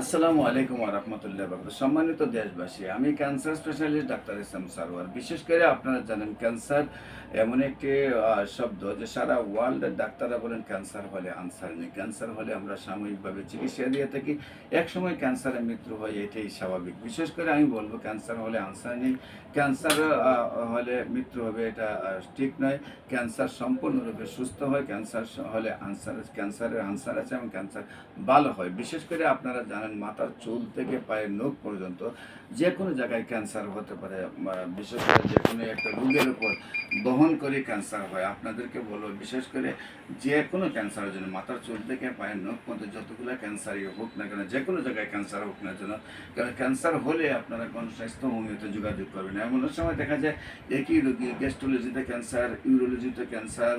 আসসালামু আলাইকুম রহমতুল্লাহ বাবু সম্মানিত দেশবাসী, আমি cancer specialist doctor Islam Sarwar বিশেষ করে আপনারা জানেন, ক্যান্সার এমন একটি শব্দ যে সারা ওয়ার্ল্ডের ডাক্তাররা বলেন ক্যান্সার হলে আনসার নেই। ক্যান্সার হলে আমরা সাময়িকভাবে চিকিৎসা দিয়ে থাকি। একসময় ক্যান্সারে মৃত্যু হয়, এটাই স্বাভাবিক। বিশেষ করে আমি বলব, ক্যান্সার হলে আনসার নেই। ক্যান্সার হলে মৃত্যু হবে, এটা ঠিক নয়। ক্যান্সার সম্পূর্ণরূপে সুস্থ হয়, ক্যান্সার হলে আনসার, ক্যান্সারের আনসার আছে এবং ক্যান্সার ভালো হয়। বিশেষ করে আপনারা জানেন মাথার চুল থেকে পায়ের নখ পর্যন্ত যে কোনো জায়গায় ক্যান্সার হতে পারে বিশেষ করে যে কোনো একটা রোগের উপর বহন করে ক্যান্সার হয়। আপনাদেরকে বলব, বিশেষ করে যে কোনো ক্যান্সারের জন্য, মাথার চুল থেকে পায়ের নখ পর্যন্ত যতগুলো ক্যান্সারই হোক না কেন, যে কোনো জায়গায় ক্যান্সার হোক না কেন, কারণ ক্যান্সার হলে আপনারা গণস্বাস্থ্য হোমিওতে যোগাযোগ করবেন এমন সময় দেখা যায়, একই রোগী গ্যাস্ট্রোলজিতে ক্যান্সার ইউরোলজিতে ক্যান্সার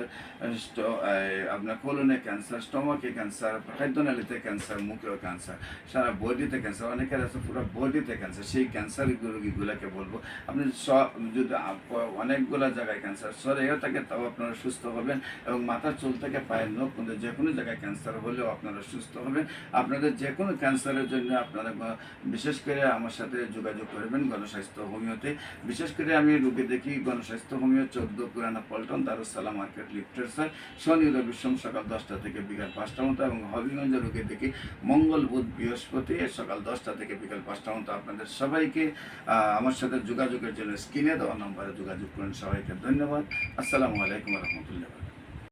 আপনার কোলনে ক্যান্সার স্টমাকে ক্যান্সার খাদ্যনালীতে ক্যান্সার মুখেও ক্যান্সার সারা বডিতে ক্যান্সার অনেকের আছে পুরো বডিতে ক্যান্সার সেই ক্যান্সার রোগীগুলোকে বলব। আপনি সব, যদি অনেকগুলো জায়গায় ক্যান্সার সরেও থাকে তাও আপনারা সুস্থ হবেন এবং মাথার চুল থেকে পায়ের নখ কিন্তু যে কোনো জায়গায় ক্যান্সার হলেও আপনারা সুস্থ হবেন। আপনাদের যে কোনো ক্যান্সারের জন্য আপনারা বিশেষ করে আমার সাথে যোগাযোগ করবেন গণস্বাস্থ্য হোমিওতে। বিশেষ করে আমি রোগী দেখি, গণস্বাস্থ্য হোমিও, চোদ্দ পুরানা পল্টন দারুসালাম মার্কেট লিফটের স্যার শনি, রবি, সোম সকাল দশটা থেকে বিকাল পাঁচটা মতো এবং হবিগঞ্জ রোগী দেখি, মঙ্গল, বুধ, বৃহস্পতি সকাল দশটা থেকে বিকাল পাঁচটা মতো আপনাদের সবাইকে আমার সাথে যোগাযোগের জন্য স্ক্রিনে দেওয়া নম্বরে যোগাযোগ করেন। সবাইকে ধন্যবাদ। আসসালামু আলাইকুম রহমতুল্লাহ